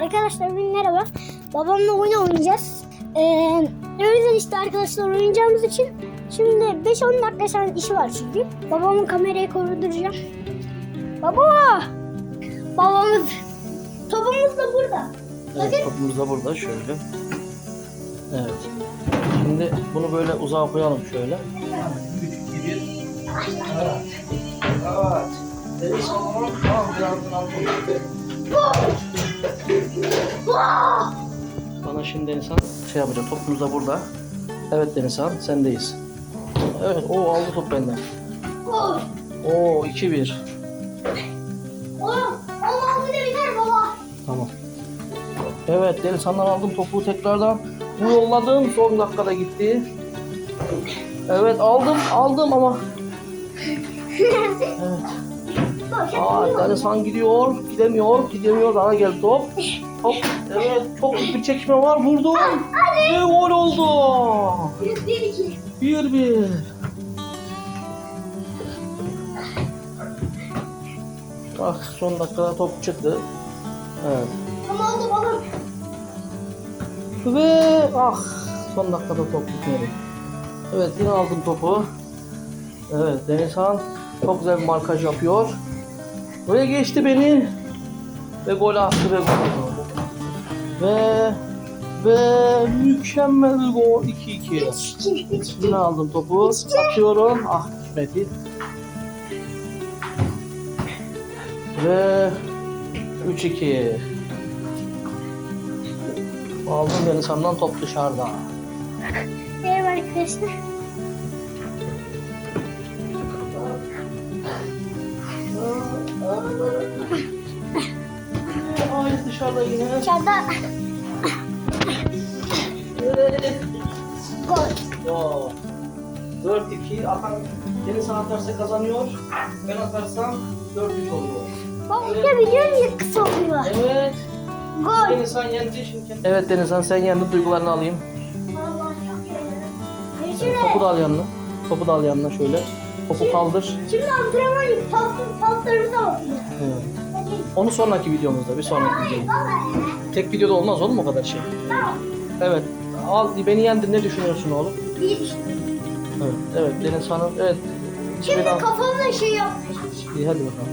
Arkadaşlar benim merhaba. Babamla oyun oynayacağız. Ee, o yüzden işte arkadaşlar oynayacağımız için şimdi 5-10 dakika sonra işi var çünkü. Babamın kamerayı kurduracağım. Baba! Babamız topumuz da burada. Evet, topumuz da burada şöyle. Evet. Şimdi bunu böyle uzağa koyalım şöyle. 3, 2, 1. Evet. Evet. Bana şimdi Denizhan şey yapacak. Topumuz da burada. Evet Denizhan sendeyiz. Evet o aldı top benden. Gol. Oo 2-1. Oğlum, oğlum bu da biter baba. Tamam. Evet Denizhan'dan aldım topu tekrardan. Bu yolladım son dakikada gitti. Evet aldım aldım ama. Evet. Aa Denizhan gidiyor gidemiyor gidemiyor daha geldi top. Top evet çok büyük bir çekişme var vurdum. Ve gol oldu. Bir, bir, iki. 1-1. Bak son dakikada top çıktı. Evet. Ama oldu oğlum. Ve ah son dakikada top gitmedi. Evet yine aldım topu. Evet Denizhan çok güzel bir markaj yapıyor. Ve geçti beni. Ve gol attı ve gol oldu. Ve ve mükemmel gol 2-2. Üç, iki, üç, iki. Yine aldım topu. Atıyorum. Ah gitmedi. Ve 3-2. Aldım Denizhan'dan top dışarıda. Merhaba arkadaşlar. Dışarıda yine. Evet. gol. Yo. 4-2 atan Denizhan atarsa kazanıyor. Ben atarsam 4-3 oluyor. Bak burada biliyor musun kısa oluyor. Evet. Gol. Denizhan yendi şimdi. Evet Denizhan sen yendin duygularını alayım. Vallahi çok iyi. Topu Görüşürüz. da al yanına. Topu da al yanına şöyle. Topu kaldır. Şimdi antrenman pas- paslarımıza bakıyor. Evet. Onu sonraki videomuzda, bir sonraki videomuzda. Tek videoda olmaz oğlum o kadar şey. Evet. Al, beni yendin ne düşünüyorsun oğlum? İşte. Evet, evet Deniz Hanım, evet. Şimdi Beni al. kafamda şey yapmış. İyi hadi bakalım.